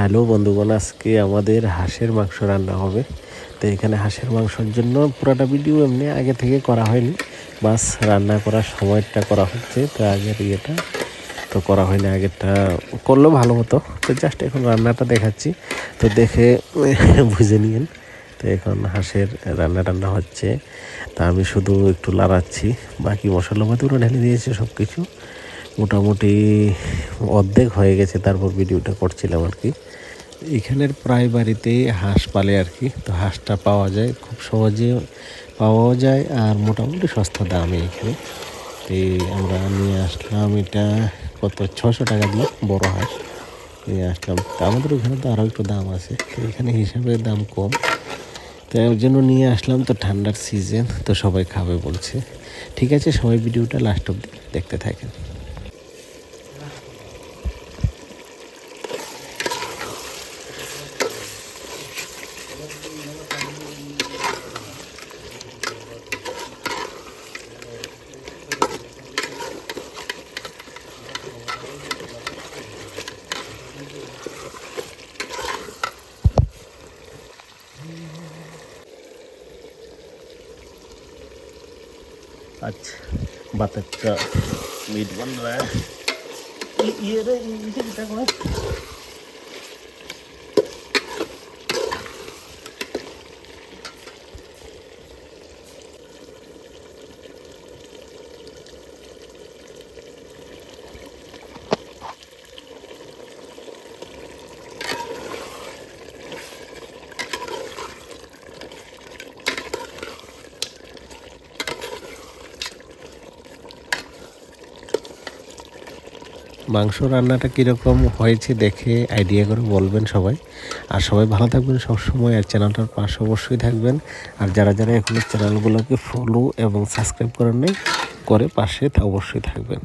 Hello বন্ধুগণ, আজকে আমাদের হাঁসের মাংস রান্না হবে। তো এখানে হাঁসের মাংসের জন্য পুরোটা ভিডিও এমনি আগে থেকে করা হয়নি। বাস রান্না করার সময়টা করা হচ্ছে, তো আগের ইয়েটা তো করা হয়নি, আগেরটা করলেও ভালো হতো তো জাস্ট এখন রান্নাটা দেখাচ্ছি। তো দেখে বুঝে নিন তো এখন হাঁসের রান্না টান্না হচ্ছে। তা আমি শুধু একটু লাড়াচ্ছি, বাকি মশলাপাতিগুলো ঢেলে দিয়েছে সব কিছু মোটামুটি অর্ধেক হয়ে গেছে, তারপর ভিডিওটা করছিলাম আর কি। এখানের প্রায় বাড়িতেই হাঁস পালে আর কি, তো হাঁসটা পাওয়া যায়, খুব সহজে পাওয়াও যায় আর মোটামুটি সস্তা দামে এখানে। তো আমরা নিয়ে আসলাম এটা কত ছশো টাকা দিয়ে, বড় হাঁস। নিয়ে আসলাম, তো আমাদের ওখানে তো আরও একটু দাম আছে এখানে হিসাবে দাম কম। তো এর জন্য নিয়ে আসলাম তো ঠান্ডার সিজন, তো সবাই খাবে বলছে। ঠিক আছে, সবাই ভিডিওটা লাস্ট অব্দি দেখতে থাকেন। अच्छा बतख का मीट बन रहा है ये- ये रे ये कितना মাংস রান্নাটা কীরকম হয়েছে দেখে আইডিয়া করে বলবেন সবাই। আর সবাই ভালো থাকবেন সবসময় আর চ্যানেলটার পাশে অবশ্যই থাকবেন। আর যারা যারা এখনও চ্যানেলগুলোকে ফলো এবং সাবস্ক্রাইব করেন নাই করে পাশে তা অবশ্যই থাকবেন।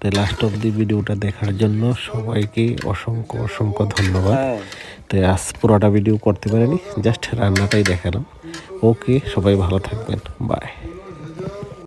তো লাস্ট অব দি ভিডিওটা দেখার জন্য সবাইকে অসংখ্য অসংখ্য ধন্যবাদ। তো আজ পুরোটা ভিডিও করতে পারিনি জাস্ট রান্নাটাই দেখালাম। ওকে সবাই ভালো থাকবেন। বাই